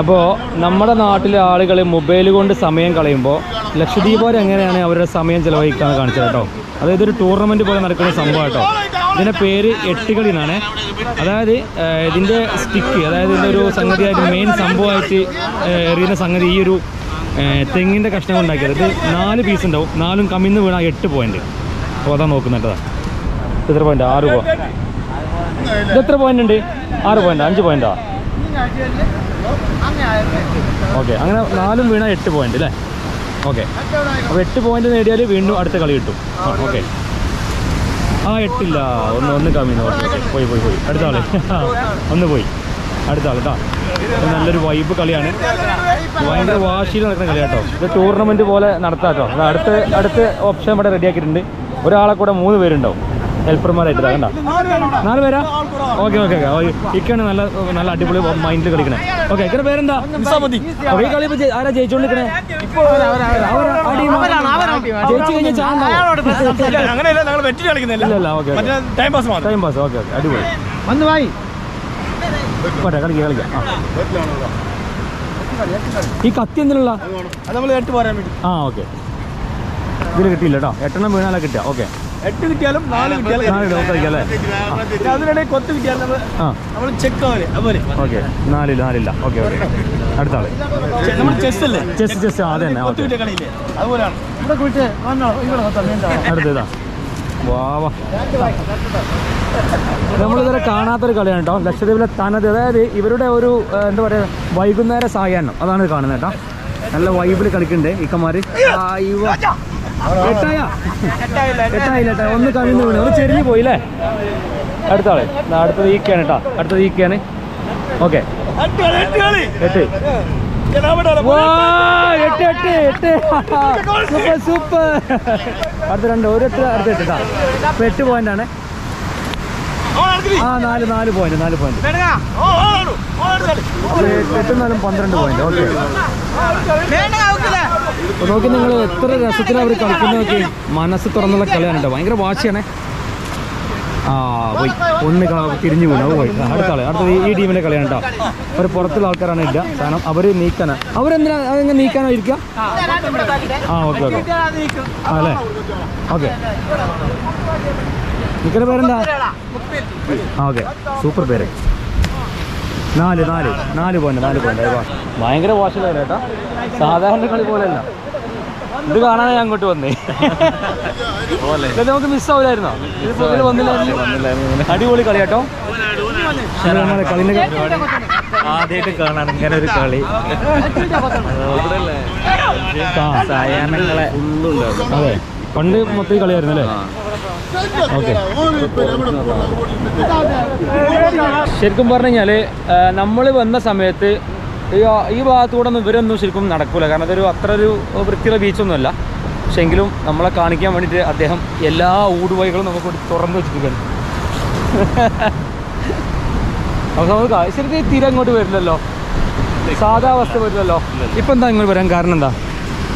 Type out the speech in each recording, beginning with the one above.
അപ്പോൾ നമ്മുടെ നാട്ടിലെ ആളുകൾ മൊബൈൽ കൊണ്ട് സമയം കളയുമ്പോൾ ലക്ഷദ്വീപുകാർ എങ്ങനെയാണ് അവരുടെ സമയം ചിലവഴിക്കാന്ന് കാണിച്ചത് കേട്ടോ. അതായത് ഒരു ടൂർണമെന്റ് പോലെ നടക്കുന്ന സംഭവം കേട്ടോ. ഇതിന്റെ പേര് എട്ടുകളി എന്നാണ് അതായത് ഇതിന്റെ സ്റ്റിക്ക് അതായത് ഇതിന്റെ ഒരു സംഗതിയായിട്ട് മെയിൻ സംഭവമായിട്ട് എറിയുന്ന സംഗതി ഈ ഒരു തെങ്ങിന്റെ കഷ്ണം ഉണ്ടാക്കിയത് ഇത് നാല് പീസ് ഉണ്ടാവും. നാലും കമ്മിന്ന് വീണ എട്ട് പോയിന്റ് അപ്പോൾ അതാ നോക്കുന്നുണ്ടതാ എത്ര പോയിന്റ് ആറ് പോ ഇത് എത്ര പോയിന്റ് ഉണ്ട്? ആറ് പോയിന്റ് അഞ്ച് പോയിന്റാ ഓക്കെ അങ്ങനെ നാലും വീണ എട്ട് പോയിന്റ് അല്ലേ ഓക്കെ അപ്പോൾ എട്ട് പോയിന്റ് നേടിയാൽ വീണ്ടും അടുത്ത കളി കിട്ടും. ഓക്കെ. ആ എട്ടില്ല. ഒന്ന് ഒന്ന് കമ്മി പോയി പോയി പോയി. അടുത്ത ആൾ. ഒന്ന് പോയി. അടുത്ത ആൾ കേട്ടോ നല്ലൊരു വൈബ് കളിയാണ്. ഭയങ്കര വാശിയിൽ നടക്കുന്ന കളി കേട്ടോ ഇത് ടൂർണമെന്റ് പോലെ നടത്താം കേട്ടോ അടുത്ത അടുത്ത ഓപ്ഷൻ ഇവിടെ റെഡിയാക്കിയിട്ടുണ്ട് ഒരാളെ കൂടെ മൂന്ന് പേരുണ്ടാവും. ഹെൽപ്പർമാരായിട്ട് കണ്ട? നാല് പേരാ? Okay okay okay. ഇക്കാണ് നല്ല നല്ല അടിപൊളി മൈൻഡിൽ കളിക്കണേ. ഓക്കെ ഇക്കടെ പേരെന്താ? ഈ കളി ആരാ ജയിച്ചോണ്ടിരിക്കണേ? ജയിച്ചു കഴിഞ്ഞാൽ ടൈം പാസ് ഓക്കെ അടിപൊളി. വന്നു വായി. പോട്ടെ കളിക്കാം കളിക്കാം. ഈ കത്തി എന്തിനുള്ള? ആ ഓക്കെ. ഇതിൽ കിട്ടിയില്ല കേട്ടോ എട്ടെണ്ണം വീണാലാ കിട്ടുക. ഓക്കെ. എട്ട് കിട്ടിയാലും നാല് കിട്ടിയാലും നാല് അതിനിടയിൽ കൊത്ത് കിട്ടിയാലും നമ്മൾ ചെക്ക് ആവൽ. അതുപോലെ. ഓക്കെ. നാലില്ല നാലില്ല. Okay okay. അടുത്ത ആൾ. നമ്മൾ ചെസ് അല്ലേ? ചെസ് ചെസ് അതെ തന്നെ കൊത്ത് കിട്ടിയ കളിയില്ലേ? അതുപോലെയാണ്. ഇവിടെ കുളിച്ച് വന്നോ? ഇവിടെ അടുത്തതാ വാവാ നമ്മളിതുവരെ കാണാത്തൊരു കളിയാണ് കേട്ടോ ലക്ഷദ്വീപിലെ തനത് അതായത് ഇവരുടെ ഒരു എന്താ പറയുക വൈകുന്നേര സായാഹ്നം. അതാണ് ഇത് കാണുന്നത് കേട്ടോ. നല്ല വൈബിൽ കളിക്കുന്നുണ്ട്. എട്ടായാ? എട്ടായില്ല ഒന്ന് കവിന്ന് വീണ്. ഒന്ന് ചെരിഞ്ഞു പോയില്ലേ? അടുത്ത ആൾ അടുത്തത് ഈക്കാണ് കേട്ടോ അടുത്തത് ഈക്കാണ് ഓക്കെ. എട്ട്. എട്ട് എട്ട് എട്ട്. Super super. അടുത്ത രണ്ട്. ഒരു എട്ട് അടുത്ത എട്ട് കേട്ടോ ഇപ്പൊ എട്ട് പോയിന്റ് ആണ്. ആ നാല് നാല് പോയിന്റ് നാല് പോയിന്റ് എട്ടും നാലും പന്ത്രണ്ട് പോയിന്റ് ഓക്കെ. നോക്കി നിങ്ങൾ എത്ര രസത്തിൽ അവർ കളിക്കുന്ന നോക്കി. മനസ്സ് തുറന്നുള്ള കളിയാണ് കേട്ടോ ഭയങ്കര വാശിയാണേ. ആ പോയി. ഒന്ന് തിരിഞ്ഞു വീണു. പോയി. അടുത്ത ആൾ അടുത്ത ഈ ടീമിന്റെ കളിയാണ് കേട്ടോ. അവർ പുറത്തുള്ള ആൾക്കാരാണ് ഇല്ല. കാരണം അവർ നീക്കാനാ. അവരെന്തിനാ അതെങ്ങനെ നീക്കാനോ ആ ഓക്കെ ഓക്കെ. അല്ലേ ഓക്കെ. നിൽക്കുന്ന പേരെന്താ? ആ ഓക്കെ. സൂപ്പർ പേര്. നാല് നാല്. നാല് പോയിന്റ് നാല് പോയിന്റ് ഭയങ്കര വാശിലാണ് കേട്ടോ. സാധാരണ കളി പോലെയല്ല. ഇത് കാണാനാണ് ഞാൻ അങ്ങോട്ട് വന്നേ. ഇത് നമുക്ക് മിസ്സാവില്ലായിരുന്നോ ഇത് ഇതിൽ വന്നില്ലായിരുന്നു. അടിപൊളി കളി കേട്ടോ. കളിന്റെ ആദ്യമായിട്ട് കാണാൻ ഇങ്ങനെ ഒരു കളി. സായാഹ്നങ്ങളെ. അതെ പണ്ട് മൊത്തം കളിയായിരുന്നു അല്ലേ? ഓക്കെ. ശരിക്കും പറഞ്ഞു കഴിഞ്ഞാൽ നമ്മൾ വന്ന സമയത്ത് ഈ ഈ ഭാഗത്തൂടെ ഒന്നും ഇവരൊന്നും ശരിക്കും നടക്കൂല. കാരണം അതൊരു അത്ര ഒരു വൃത്തിയുള്ള ബീച്ചൊന്നുമല്ല. പക്ഷെ എങ്കിലും നമ്മളെ കാണിക്കാൻ വേണ്ടിയിട്ട് അദ്ദേഹം എല്ലാ ഊടുവഴികളും നമുക്ക് തുറന്നു വെച്ചിരിക്കുകയാണ്. അപ്പോൾ നമുക്ക് ശരിക്കും തീരെ അങ്ങോട്ട് വരില്ലല്ലോ. സാധാ അവസ്ഥ വരില്ലല്ലോ. ഇപ്പം എന്താ ഇങ്ങോട്ട് വരാൻ കാരണം എന്താ?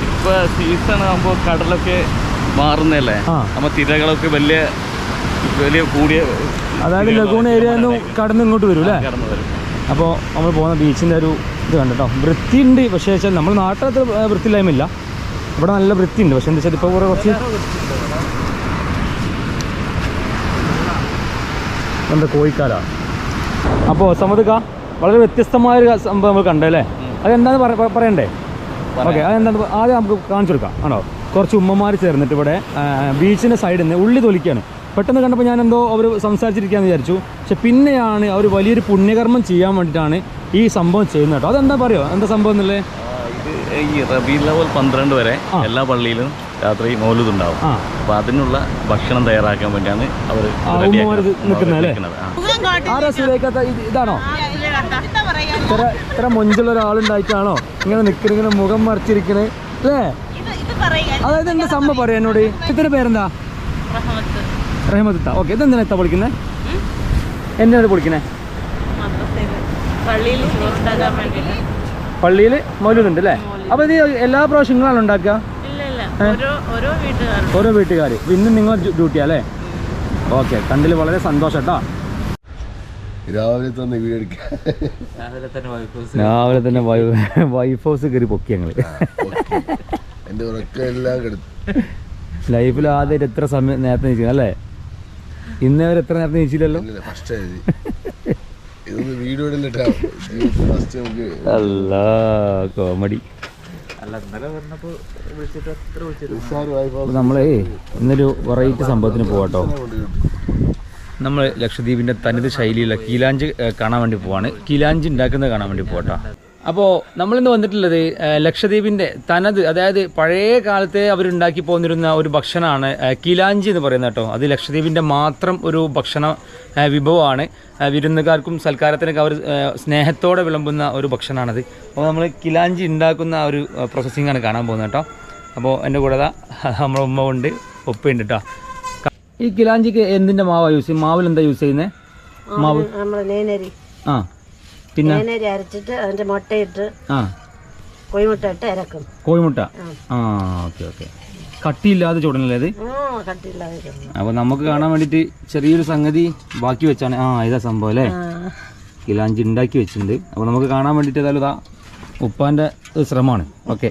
ഇപ്പൊ സീസൺ ആകുമ്പോൾ കടലൊക്കെ മാറുന്നല്ലേ? നമ്മൾ നമ്മ തിരകളൊക്കെ വലിയ വലിയ കൂടിയ അതായത് ലഗൂൺ ഏരിയ കടന്ന് ഇങ്ങോട്ട് വരും അല്ലേ? അപ്പോൾ നമ്മൾ പോകുന്ന ബീച്ചിന്റെ ഒരു ഇത് കണ്ടോ വൃത്തിയുണ്ട്. പക്ഷേ വെച്ചാൽ നമ്മൾ നാട്ടിലത്ര വൃത്തിയില്ലായ്മയില്ല. ഇവിടെ നല്ല വൃത്തിയുണ്ട്. പക്ഷെ എന്താ വെച്ചാൽ ഇപ്പോൾ കുറേ കുറച്ച് എന്താ കോഴിക്കാല? അപ്പോൾ സമ്മതിക്ക വളരെ വ്യത്യസ്തമായ ഒരു സംഭവം നമ്മൾ കണ്ടല്ലേ അതെന്താന്ന് പറ- പറ- പറയണ്ടേ? ഓക്കെ അതെന്താന്ന് ആദ്യം നമുക്ക് കാണിച്ചു കൊടുക്കാം. ആണോ? കുറച്ച് ഉമ്മമാർ ചേർന്നിട്ട് ഇവിടെ ബീച്ചിന്റെ സൈഡിൽ നിന്ന് ഉള്ളി തൊലിക്കാണ്. പെട്ടെന്ന് കണ്ടപ്പോൾ ഞാൻ എന്തോ അവർ സംസാരിച്ചിരിക്കാന്ന് വിചാരിച്ചു. പക്ഷെ പിന്നെയാണ് അവർ വലിയൊരു പുണ്യകർമ്മം ചെയ്യാൻ വേണ്ടിയിട്ടാണ് ഈ സംഭവം ചെയ്യുന്നത് കേട്ടോ. അതെന്താ പറയുമോ എന്താ സംഭവം എന്നല്ലേ ഈ റബീ ലെവൽ പന്ത്രണ്ട് വരെ എല്ലാ പള്ളിയിലും രാത്രി മൗലൂദ് ഉണ്ടാവും അപ്പൊ അതിനുള്ള ഭക്ഷണം തയ്യാറാക്കാൻ വേണ്ടിയാണ് അവർ ഇതാണോ? ഇത്ര ഇത്ര മൊഞ്ചുള്ള ഒരാളുണ്ടായിട്ടാണോ? ഇങ്ങനെ നിക്കണിങ്ങനെ മുഖം മറിച്ചിരിക്കണേ. അല്ലേ? അതായത് എന്താ സംഭവം പറയാം. എന്നോട്? ഇത്തിന്റെ പേരെന്താ? റഹ്മത്ത. ഓക്കെ ഇതെന്തിനാ എത്താ പൊളിക്കുന്നത് എന്തിനാണ് പൊളിക്കുന്നത് പള്ളിയിൽ മൗലൂദുണ്ട് അല്ലേ? അപ്പോൾ ഇത് എല്ലാ പ്രാവശ്യം നിങ്ങളാണ് ഉണ്ടാക്കുക? ഇല്ല ഇല്ല ഓരോ ഓരോ വീട്ടുകാരും. ഓരോ വീട്ടുകാർ ഇന്ന് നിങ്ങൾ ഡ്യൂട്ടിയാ അല്ലേ? ഓക്കെ കണ്ടിൽ വളരെ സന്തോഷം കേട്ടോ. രാവിലെ തന്നെ വീഡിയോ എടുക്കാൻ. രാവിലെ തന്നെ വൈഫ് ഹൗസ് കയറി. പൊക്കി ഞങ്ങൾ. എന്റെ ഉറക്കം എല്ലാം കിടന്നു ലൈഫിൽ ആദ്യമായിട്ട് എത്ര സമയം നേരത്തെ നിൽക്കുന്നത് അല്ലേ? ഇന്നേ വരെ എത്ര നേരത്തെ നീച്ചില്ലല്ലോ? ഫസ്റ്റ് ഇതൊന്ന് വീഡിയോ ഇടലിട്ടാ ഫസ്റ്റ് നമുക്ക് അല്ല കോമഡി നമ്മളേ ഇന്നൊരു വെറൈറ്റി സംഭവത്തിന് പോവാട്ടോ. നമ്മൾ ലക്ഷദ്വീപിന്റെ തനത് ശൈലിയുള്ള കീലാഞ്ച് കാണാൻ വേണ്ടി പോവാണ്. കീലാഞ്ച് ഉണ്ടാക്കുന്നത് കാണാൻ വേണ്ടി പോവാട്ടോ. അപ്പോൾ നമ്മളിന്ന് വന്നിട്ടുള്ളത് ലക്ഷദ്വീപിന്റെ തനത് അതായത് പഴയ കാലത്തെ അവരുണ്ടാക്കി പോന്നിരുന്ന ഒരു ഭക്ഷണമാണ് കിലാഞ്ചി എന്ന് പറയുന്നത് കേട്ടോ. അത് ലക്ഷദ്വീപിന്റെ മാത്രം ഒരു ഭക്ഷണ വിഭവമാണ്. വിരുന്നുകാർക്കും സൽക്കാരത്തിനൊക്കെ അവർ സ്നേഹത്തോടെ വിളമ്പുന്ന ഒരു ഭക്ഷണമാണത്. അപ്പോൾ നമ്മൾ കിലാഞ്ചി ഉണ്ടാക്കുന്ന ഒരു പ്രോസസ്സിംഗ് ആണ് കാണാൻ പോകുന്നത് കേട്ടോ. അപ്പോൾ എന്റെ കൂടെ നമ്മുടെ നമ്മളെ ഉമ്മ ഉണ്ട് ഉപ്പയുണ്ട് കേട്ടോ. ഈ കിലാഞ്ചിക്ക് എന്തിന്റെ മാവാണ് യൂസ് ചെയ്യുന്നത്? മാവിൽ എന്താ യൂസ് ചെയ്യുന്നത്? മാവ്. ആ. പിന്നെ? അരച്ചിട്ട് അതിന്റെ മുട്ടയിട്ട് ആ. കോഴിമുട്ട ഇട്ട് ഇറക്കും കോഴിമുട്ട? ആ. Okay okay. കട്ടിയില്ലാതെ ചുടനല്ലേ അത് അപ്പൊ കട്ടിയില്ലാതെ നമുക്ക് കാണാൻ വേണ്ടിട്ട് ചെറിയൊരു സംഗതി ബാക്കി വെച്ചാണ്. ആ ഇതാ സംഭവം അല്ലേ? ആ. കിലാഞ്ചി ഉണ്ടാക്കി വെച്ചിട്ടുണ്ട്. അപ്പൊ നമുക്ക് കാണാൻ വേണ്ടിട്ട് ഏതായാലും ഇതാ ഉപ്പാന്റെ ഒരു ശ്രമമാണ്. ഓക്കെ.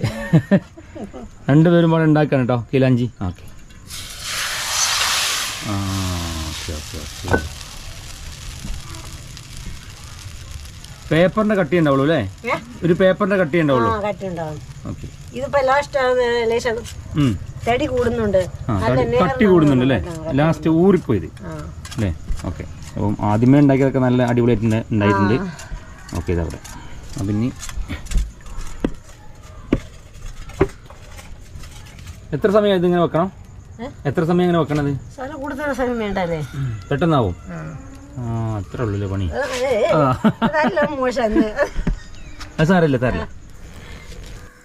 രണ്ടുപേരും പാടെ ഉണ്ടാക്കാണ് കേട്ടോ കിലാഞ്ചി. ഓക്കെ. ആ ഓക്കെ ഓക്കെ ഓക്കെ. പേപ്പറിന്റെ കട്ടി ഉണ്ടാവുള്ളൂ അല്ലേ? ഒരു പേപ്പറിന്റെ കട്ടി ഉണ്ടാവുള്ളൂ. കട്ടി ഉണ്ടാവും. ഓക്കെ. ഇതിപ്പോ ലാസ്റ്റ് തടി കൂടുന്നുണ്ട്. കട്ടി- കട്ടി കൂടുന്നുണ്ട് അല്ലേ? ലാസ്റ്റ് ഊറിപ്പോയത്. അല്ലേ? ഓക്കെ. അപ്പം ആദ്യമേ ഉണ്ടാക്കിയതൊക്കെ നല്ല അടിപൊളിയായിട്ട് ഉണ്ടായിട്ടുണ്ട്. ഓക്കെ ഇതവിടെ അപ്പം ഇനി എത്ര സമയം ഇതിങ്ങനെ വെക്കണം? എത്ര സമയം ഇങ്ങനെ വെക്കണത്? പെട്ടെന്നാവും. ആ. അത്ര ഉള്ളൂല്ലേ പണി സാരമില്ല സാരമില്ല.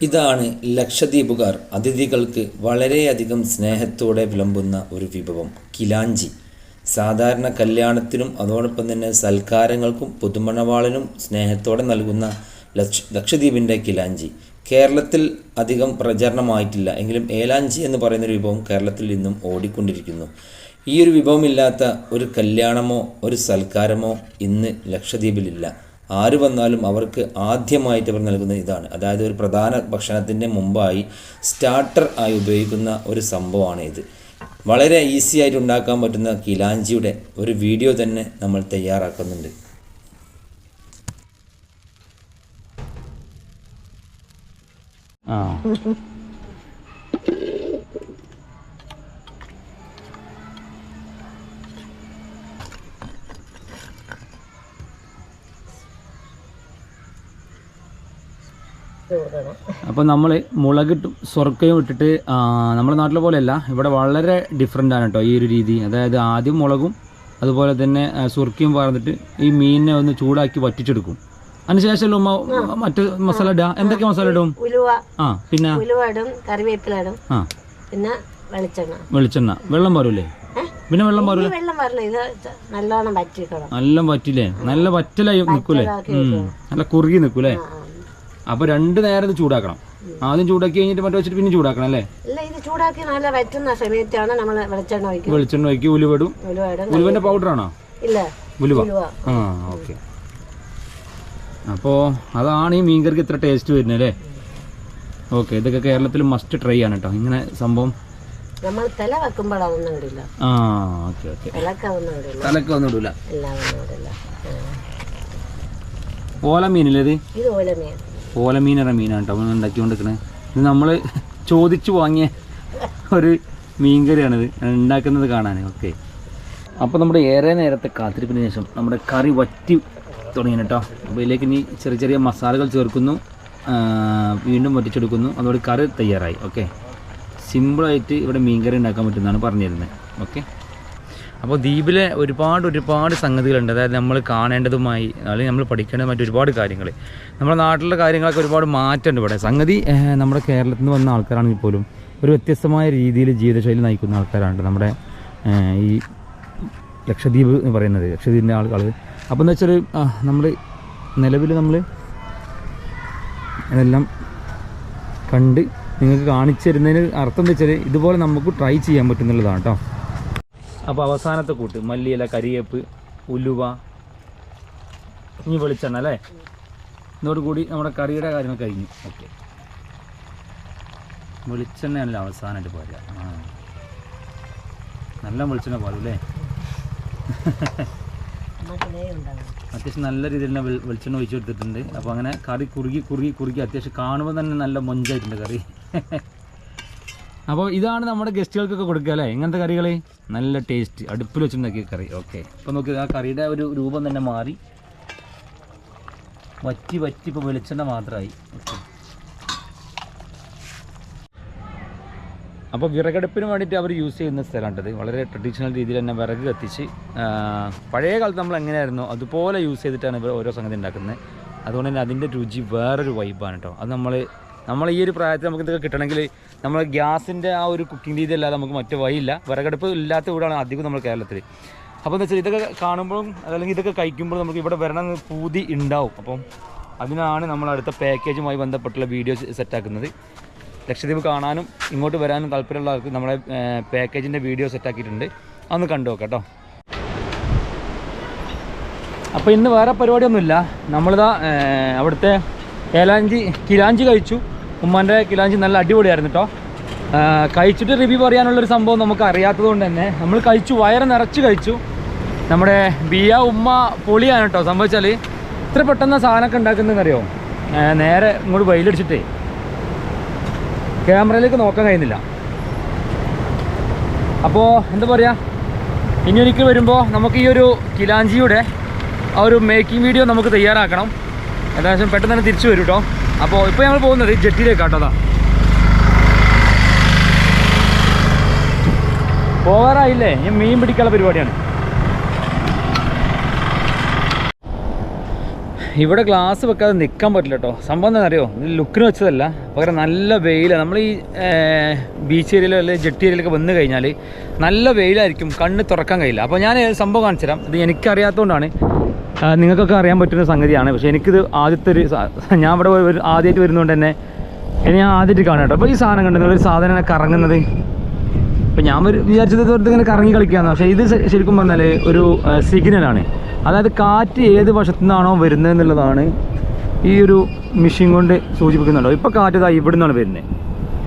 ഇതാണ് ലക്ഷദ്വീപുകാർ അതിഥികൾക്ക് വളരെയധികം സ്നേഹത്തോടെ വിളമ്പുന്ന ഒരു വിഭവം കിലാഞ്ചി. സാധാരണ കല്യാണത്തിനും അതോടൊപ്പം തന്നെ സൽക്കാരങ്ങൾക്കും പുതുമണവാളനും സ്നേഹത്തോടെ നൽകുന്ന ലക്ഷ ലക്ഷദ്വീപിന്റെ കിലാഞ്ചി. കേരളത്തിൽ അധികം പ്രചരണമായിട്ടില്ല. എങ്കിലും ഏലാഞ്ചി എന്ന് പറയുന്ന ഒരു വിഭവം കേരളത്തിൽ ഇന്നും ഓടിക്കൊണ്ടിരിക്കുന്നു. ഈ ഒരു വിഭവമില്ലാത്ത ഒരു കല്യാണമോ ഒരു സൽക്കാരമോ ഇന്ന് ലക്ഷദ്വീപിലില്ല. ആര് വന്നാലും അവർക്ക് ആദ്യമായിട്ട് അവർ നൽകുന്നത് ഇതാണ്. അതായത് ഒരു പ്രധാന ഭക്ഷണത്തിന്റെ മുമ്പായി സ്റ്റാർട്ടർ ആയി ഉപയോഗിക്കുന്ന ഒരു സംഭവമാണ് ഇത്. വളരെ ഈസി ആയിട്ട് ഉണ്ടാക്കാൻ പറ്റുന്ന കിലാഞ്ചിയുടെ ഒരു വീഡിയോ തന്നെ നമ്മൾ തയ്യാറാക്കുന്നുണ്ട്. ആ. അപ്പോൾ നമ്മൾ മുളകിട്ടും സ്വർക്കയും ഇട്ടിട്ട് നമ്മുടെ നാട്ടിലെ പോലെയല്ല ഇവിടെ വളരെ ഡിഫറെന്റ് ആണ് കേട്ടോ ഈ ഒരു രീതി. അതായത് ആദ്യം മുളകും അതുപോലെ തന്നെ സുർക്കിയും പറഞ്ഞിട്ട് ഈ മീനിനെ ഒന്ന് ചൂടാക്കി വറ്റിച്ചെടുക്കും. അതിനുശേഷം ഉമ്മ മറ്റു മസാല ഇടുക എന്തൊക്കെ മസാല ഇടും? ആ പിന്നെ? കറിവേപ്പില ഇടും ആ. പിന്നെ വെളിച്ചെണ്ണ. വെളിച്ചെണ്ണ. വെള്ളം വരൂലേ പിന്നെ വെള്ളം ഈ വരൂലേ വെള്ളം വരില്ല ഇത് നല്ലോണം വറ്റിക്കണം. നല്ല വറ്റില്ലേ? നല്ല വറ്റലായി നിൽക്കൂലേ? നല്ല കുറുകി നിൽക്കൂലേ? അപ്പൊ രണ്ട് നേരം ഇത് ചൂടാക്കണം. ആദ്യം ചൂടാക്കി കഴിഞ്ഞിട്ട് മറ്റേ വെച്ചിട്ട് പിന്നെ ചൂടാക്കണം അല്ലേ? അല്ല ഇത് ചൂടാക്കി നല്ല വറ്റുന്ന സമയത്താണ് നമ്മൾ വെളിച്ചെണ്ണ ഒഴിക്കുന്നത്. വെളിച്ചെണ്ണ വയ്ക്കി ഉലുവടും ഉലുവന്റെ പൗഡർ ആണോ? ഇല്ല ഉലുവ. ആ ഓക്കെ. അപ്പോൾ അതാണ് ഈ മീൻകറിക്ക് ഇത്ര ടേസ്റ്റ് വരുന്നത് അല്ലേ? ഓക്കെ ഇതൊക്കെ കേരളത്തിൽ മസ്റ്റ് ട്രൈ ആണ് കേട്ടോ ഇങ്ങനെ സംഭവം? നമ്മൾ തല വെക്കുമ്പോൾ അതൊന്നും ഇടില്ല ആ ഓക്കെ ഓക്കെ. തലക്ക ഇടില്ല ഒന്നും. ഓല മീനില്ലേ ഇത് ഓല മീൻ. ഓല മീനറ മീനാണ് കേട്ടോ നമ്മൾ ഉണ്ടാക്കിക്കൊണ്ടിരിക്കണത് ഇത് നമ്മൾ ചോദിച്ചു വാങ്ങിയ ഒരു മീൻകറിയാണിത്. ഉണ്ടാക്കുന്നത് കാണാൻ ഓക്കെ. അപ്പോൾ നമ്മുടെ ഏറെ നേരത്തെ കാത്തിരിപ്പിന് ശേഷം നമ്മുടെ കറി വറ്റി തുടങ്ങി കേട്ടോ. അപ്പോൾ ഇതിലേക്ക് ഇനി ചെറിയ ചെറിയ മസാലകൾ ചേർക്കുന്നു. വീണ്ടും വറ്റിച്ചെടുക്കുന്നു. അതോടെ കറി തയ്യാറായി ഓക്കെ. സിമ്പിളായിട്ട് ഇവിടെ മീൻകറി ഉണ്ടാക്കാൻ പറ്റുന്നതാണ് പറഞ്ഞിരുന്നത് ഓക്കെ. അപ്പോൾ ദ്വീപിലെ ഒരുപാട് ഒരുപാട് സംഗതികളുണ്ട്. അതായത് നമ്മൾ കാണേണ്ടതുമായി അല്ലെങ്കിൽ നമ്മൾ മറ്റു ഒരുപാട് കാര്യങ്ങൾ നമ്മുടെ നാട്ടിലെ കാര്യങ്ങളൊക്കെ ഒരുപാട് മാറ്റമുണ്ട് ഇവിടെ. സംഗതി നമ്മുടെ കേരളത്തിൽ നിന്ന് വന്ന ആൾക്കാരാണെങ്കിൽ പോലും ഒരു വ്യത്യസ്തമായ രീതിയിൽ ജീവിതശൈലി നയിക്കുന്ന ആൾക്കാരാണ് നമ്മുടെ ഈ ലക്ഷദ്വീപ് എന്ന് പറയുന്നത് ലക്ഷദ്വീപിന്റെ ആളുകൾ അപ്പോൾ എന്ന് വെച്ചാൽ നമ്മൾ നിലവിൽ നമ്മൾ ഇതെല്ലാം കണ്ട് നിങ്ങൾക്ക് കാണിച്ചു തരുന്നതിന് അർത്ഥം എന്ന് വെച്ചാൽ ഇതുപോലെ നമുക്ക് ട്രൈ ചെയ്യാൻ പറ്റുന്നുള്ളതാണ് കേട്ടോ അപ്പോൾ അവസാനത്തെ കൂട്ട് മല്ലിയില കരിയേപ്പ് ഉലുവ ഇനി വെളിച്ചെണ്ണ അല്ലേ? ഇതോടുകൂടി നമ്മുടെ കറിയുടെ കാര്യങ്ങൾ കഴിഞ്ഞു. ഓക്കെ. വെളിച്ചെണ്ണയാണല്ലോ അവസാനമായിട്ട് പോരുക. ആ. നല്ല വെളിച്ചെണ്ണ പാലും അല്ലേ? അത്യാവശ്യം നല്ല രീതിയിൽ തന്നെ വെളിച്ചെണ്ണ ഒഴിച്ചു കൊടുത്തിട്ടുണ്ട്. അപ്പോൾ അങ്ങനെ കറി കുറുകി കുറുകി കുറുകി അത്യാവശ്യം കാണുമ്പോൾ തന്നെ നല്ല മൊഞ്ചായിട്ടുണ്ട് കറി. അപ്പോൾ ഇതാണ് നമ്മുടെ ഗസ്റ്റുകൾക്കൊക്കെ കൊടുക്കുക അല്ലേ? ഇങ്ങനത്തെ കറികൾ നല്ല ടേസ്റ്റ് അടുപ്പിൽ വെച്ചുണ്ടാക്കിയ കറി. ഓക്കെ ഇപ്പോൾ നോക്കി ആ കറിയുടെ ഒരു രൂപം തന്നെ മാറി. വറ്റി വറ്റി ഇപ്പോൾ വെളിച്ചെണ്ണ മാത്രമായി. ഓക്കെ അപ്പോൾ വിറകടുപ്പിന് വേണ്ടിയിട്ട് അവർ യൂസ് ചെയ്യുന്ന സ്ഥലമാണിത് വളരെ ട്രഡീഷണൽ രീതിയിൽ തന്നെ വിറക് കത്തിച്ച് പഴയ കാലത്ത് നമ്മൾ എങ്ങനെയായിരുന്നു? അതുപോലെ യൂസ് ചെയ്തിട്ടാണ് ഇവർ ഓരോ സംഗതി ഉണ്ടാക്കുന്നത്. അതുകൊണ്ട് തന്നെ അതിന്റെ രുചി വേറൊരു വൈബാണ് കേട്ടോ അത് നമ്മൾ നമ്മൾ ഈ ഒരു പ്രായത്തിൽ നമുക്ക് ഇതൊക്കെ കിട്ടണമെങ്കിൽ നമ്മൾ ഗ്യാസിന്റെ ആ ഒരു കുക്കിംഗ് രീതി അല്ലാതെ നമുക്ക് മറ്റു വഴിയില്ല. വിറകടുപ്പ് ഇല്ലാത്ത വീടാണ് അധികം നമ്മൾ കേരളത്തിൽ അപ്പോൾ എന്താ വെച്ചാൽ ഇതൊക്കെ കാണുമ്പോഴും അല്ലെങ്കിൽ ഇതൊക്കെ കഴിക്കുമ്പോഴും നമുക്ക് ഇവിടെ വരണം പൂതി ഉണ്ടാവും. അപ്പം അതിനാണ് നമ്മൾ അടുത്ത പാക്കേജുമായി ബന്ധപ്പെട്ടുള്ള വീഡിയോ സെറ്റാക്കുന്നത് ലക്ഷദ്വീപ് കാണാനും ഇങ്ങോട്ട് വരാനും താല്പര്യമുള്ള ആൾക്ക് നമ്മളെ പാക്കേജിന്റെ വീഡിയോ സെറ്റാക്കിയിട്ടുണ്ട് അതൊന്ന് കണ്ടു നോക്കാം കേട്ടോ. അപ്പോൾ ഇന്ന് വേറെ പരിപാടിയൊന്നുമില്ല. നമ്മളിതാ അവിടുത്തെ ഏലാഞ്ചി കിലാഞ്ചി കഴിച്ചു. ഉമ്മാന്റെ കിലാഞ്ചി നല്ല അടിപൊളിയായിരുന്നു കേട്ടോ കഴിച്ചിട്ട് റിവ്യൂ പറയാനുള്ളൊരു സംഭവം നമുക്ക് അറിയാത്തത് കൊണ്ട് തന്നെ. നമ്മൾ കഴിച്ചു വയറ് നിറച്ച് കഴിച്ചു. നമ്മുടെ ബിയ ഉമ്മ പൊളിയാണ് കേട്ടോ സംഭവിച്ചാൽ ഇത്ര പെട്ടെന്ന് സാധനമൊക്കെ ഉണ്ടാക്കുന്നതെന്നറിയോ? നേരെ ഇങ്ങോട്ട് വെയിലടിച്ചിട്ടേ. ക്യാമറയിലേക്ക് നോക്കാൻ കഴിയുന്നില്ല. അപ്പോൾ എന്താ പറയുക ഇനി ഒരിക്കൽ വരുമ്പോൾ നമുക്ക് ഈ ഒരു കിലാഞ്ചിയുടെ ആ ഒരു മേക്കിംഗ് വീഡിയോ നമുക്ക് തയ്യാറാക്കണം. ഏകദേശം പെട്ടെന്ന് തന്നെ തിരിച്ചു വരും കേട്ടോ അപ്പോൾ ഇപ്പോൾ ഞങ്ങൾ പോകുന്നത് ജെട്ടിയിലേക്ക് കേട്ടതാ പോകാറായില്ലേ ഞാൻ മീൻ പിടിക്കാനുള്ള പരിപാടിയാണ്. ഇവിടെ ഗ്ലാസ് വെക്കാതെ നിൽക്കാൻ പറ്റില്ല കേട്ടോ സംഭവം എന്താ അറിയോ? ലുക്കിന് വെച്ചതല്ല. പകരം നല്ല വെയിലാണ് നമ്മൾ ഈ ബീച്ച് ഏരിയയിലോ അല്ലെങ്കിൽ ജെട്ടി ഏരിയയിലൊക്കെ വന്നു കഴിഞ്ഞാൽ നല്ല വെയിലായിരിക്കും. കണ്ണ് തുറക്കാൻ കഴിയില്ല. അപ്പോൾ ഞാൻ സംഭവം കാണിച്ചു തരാം ഇത് എനിക്കറിയാത്തതുകൊണ്ടാണ് നിങ്ങൾക്കൊക്കെ അറിയാൻ പറ്റുന്ന സംഗതിയാണ്. പക്ഷേ എനിക്കിത് ആദ്യത്തെ ഒരു ഞാൻ ഇവിടെ ഒരു ആദ്യമായിട്ട് വരുന്നതുകൊണ്ട് തന്നെ ഇനി ഞാൻ ആദ്യമായിട്ട് കാണാം കേട്ടോ. അപ്പോൾ ഈ സാധനം കണ്ടു? ഒരു സാധനം കറങ്ങുന്നത്. ഇപ്പം ഞാൻ ഒരു വിചാരിച്ചത് വെറുതെ ഇങ്ങനെ കറങ്ങി കളിക്കാന്ന് പക്ഷേ ഇത് ശരിക്കും പറഞ്ഞാൽ ഒരു സിഗ്നലാണ്. അതായത് കാറ്റ് ഏത് വശത്തു നിന്നാണോ വരുന്നത് എന്നുള്ളതാണ് ഈ ഒരു മെഷീൻ കൊണ്ട് സൂചിപ്പിക്കുന്നുണ്ടോ. ഇപ്പോൾ കാറ്റ് ഇതാ ഇവിടെ നിന്നാണ് വരുന്നത്.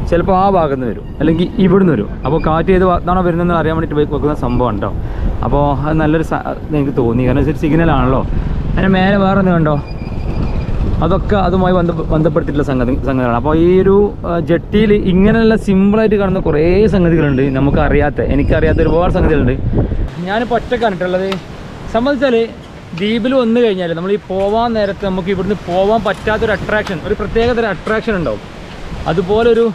ചിലപ്പോൾ ആ ഭാഗത്ത് വരും. അല്ലെങ്കിൽ ഇവിടുന്ന് വരും. അപ്പോൾ കാറ്റ് ഏത് ഭാഗത്താണോ വരുന്നതെന്ന് അറിയാൻ വേണ്ടിയിട്ട് വെക്ക് വെക്കുന്ന സംഭവമാണ് കേട്ടോ അപ്പോൾ അത് നല്ലൊരു എനിക്ക് തോന്നി. കാരണം സിഗ്നൽ സിഗ്നലാണല്ലോ അതിന് മേലെ വേറെ ഒന്ന് അതൊക്കെ അതുമായി ബന്ധ ബന്ധപ്പെടുത്തിയിട്ടുള്ള സംഗതി സംഗതികളാണ്. അപ്പോൾ ഈ ഒരു ജെട്ടിയിൽ ഇങ്ങനെയുള്ള സിമ്പിളായിട്ട് കാണുന്ന കുറേ സംഗതികളുണ്ട്. നമുക്ക് അറിയാത്ത എനിക്കറിയാത്ത ഒരുപാട് സംഗതികളുണ്ട്. ഞാൻ ഒറ്റക്കാണ് കണ്ടിട്ടുള്ളത് സംബന്ധിച്ചാൽ ദ്വീപിൽ വന്നു കഴിഞ്ഞാൽ നമ്മൾ ഈ പോവാൻ നേരത്ത് നമുക്ക് ഇവിടുന്ന് പോവാൻ പറ്റാത്തൊരു അട്രാക്ഷൻ ഒരു പ്രത്യേകതര അട്രാക്ഷൻ ഉണ്ടാവും. അതുപോലൊരു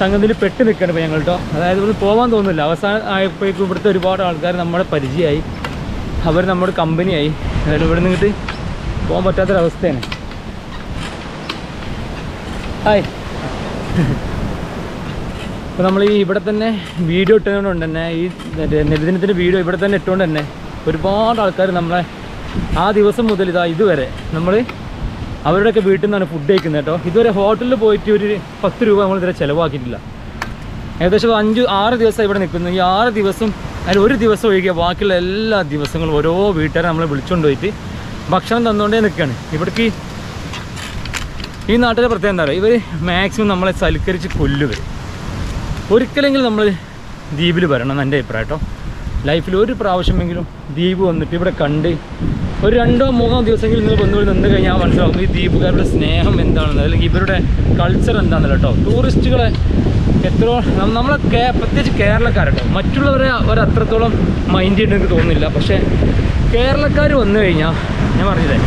സംഗതിയിൽ പെട്ട് നിൽക്കണം ഇപ്പോൾ ഞങ്ങൾ കേട്ടോ അതായത് ഇവിടെ പോകാൻ തോന്നുന്നില്ല. അവസാനം ആയപ്പോഴേക്കും ഇവിടുത്തെ ഒരുപാട് ആൾക്കാർ നമ്മുടെ പരിചയമായി. അവർ നമ്മുടെ കമ്പനിയായി. അതായത് ഇവിടെ നിന്നിട്ട് പോകാൻ പറ്റാത്തൊരവസ്ഥയാണ്. ഹായ്. അപ്പോൾ നമ്മൾ ഈ ഇവിടെ തന്നെ വീഡിയോ ഇട്ടതുകൊണ്ട് തന്നെ ഈ നിരദിനത്തിന്റെ വീഡിയോ ഇവിടെ തന്നെ ഇട്ടുകൊണ്ട് തന്നെ ഒരുപാട് ആൾക്കാർ നമ്മളെ ആ ദിവസം മുതൽ ഇതാ ഇതുവരെ നമ്മൾ അവരുടെയൊക്കെ വീട്ടിൽ നിന്നാണ് ഫുഡ് കഴിക്കുന്നത് കേട്ടോ. ഇതുവരെ ഹോട്ടലിൽ പോയിട്ട് ഒരു പത്ത് രൂപ നമ്മൾ ഇതുവരെ ചിലവാക്കിയിട്ടില്ല. ഏകദേശം അഞ്ച് ആറ് ദിവസം ഇവിടെ നിൽക്കുന്നു. ഈ ആറ് ദിവസം അതിൽ ഒരു ദിവസം ഒഴികെ ബാക്കിയുള്ള എല്ലാ ദിവസങ്ങളും ഓരോ വീട്ടുകാരെ നമ്മളെ വിളിച്ചുകൊണ്ട് പോയിട്ട് ഭക്ഷണം തന്നുകൊണ്ടേ നിൽക്കുകയാണ് ഇവിടേക്ക് ഈ നാട്ടിലെ പ്രത്യേകം എന്താ പറയുക? ഇവർ മാക്സിമം നമ്മളെ സൽക്കരിച്ച് കൊല്ലുക ഒരിക്കലെങ്കിലും നമ്മൾ ദ്വീപിൽ വരണം എന്റെ അഭിപ്രായം കേട്ടോ. ലൈഫിൽ ഒരു പ്രാവശ്യമെങ്കിലും ദ്വീപ് വന്നിട്ട് ഇവിടെ കണ്ട് ഒരു രണ്ടോ മൂന്നോ ദിവസമെങ്കിലും നിങ്ങൾ വന്നു നിന്ന് കഴിഞ്ഞാൽ മനസ്സിലാവും ഈ ദ്വീപുകാരുടെ സ്നേഹം എന്താണെന്ന് അല്ലെങ്കിൽ ഇവരുടെ കൾച്ചർ എന്താണെന്ന് കേട്ടോ. ടൂറിസ്റ്റുകളെ എത്രയോ നമ്മളെ കേ പ്രത്യേകിച്ച് കേരളക്കാരട്ടോ മറ്റുള്ളവരെ അവരത്രത്തോളം മൈൻഡ് ചെയ്യണം എനിക്ക് തോന്നുന്നില്ല. പക്ഷേ കേരളക്കാർ വന്നു കഴിഞ്ഞാൽ ഞാൻ പറഞ്ഞില്ലേ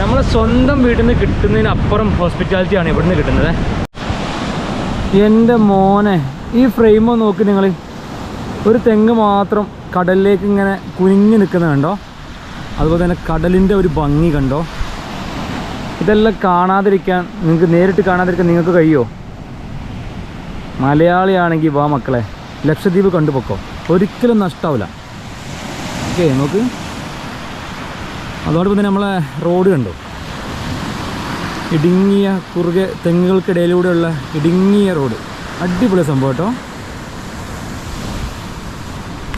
നമ്മളെ സ്വന്തം വീട്ടിൽ നിന്ന് കിട്ടുന്നതിനപ്പുറം ഹോസ്പിറ്റാലിറ്റിയാണ് ഇവിടുന്ന് കിട്ടുന്നത്. എന്റെ മോനെ ഈ ഫ്രെയിമോ നോക്കി നിങ്ങൾ ഒരു തെങ്ങ് മാത്രം കടലിലേക്ക് ഇങ്ങനെ കുനിഞ്ഞു നിൽക്കുന്നത് കണ്ടോ? അതുപോലെ തന്നെ കടലിന്റെ ഒരു ഭംഗി കണ്ടോ? ഇതെല്ലാം കാണാതിരിക്കാൻ നിങ്ങൾക്ക് നേരിട്ട് കാണാതിരിക്കാൻ നിങ്ങൾക്ക് കഴിയുമോ മലയാളിയാണെങ്കിൽ വാ മക്കളെ ലക്ഷദ്വീപ് കണ്ടുപൊക്കോ? ഒരിക്കലും നഷ്ടാവില്ല. ഓക്കെ നോക്ക്. അതോടൊപ്പം തന്നെ നമ്മളെ റോഡ് കണ്ടു? ഇടുങ്ങിയ കുറുകെ തെങ്ങുകൾക്കിടയിലൂടെയുള്ള ഇടുങ്ങിയ റോഡ്. അടിപൊളി സംഭവം കേട്ടോ.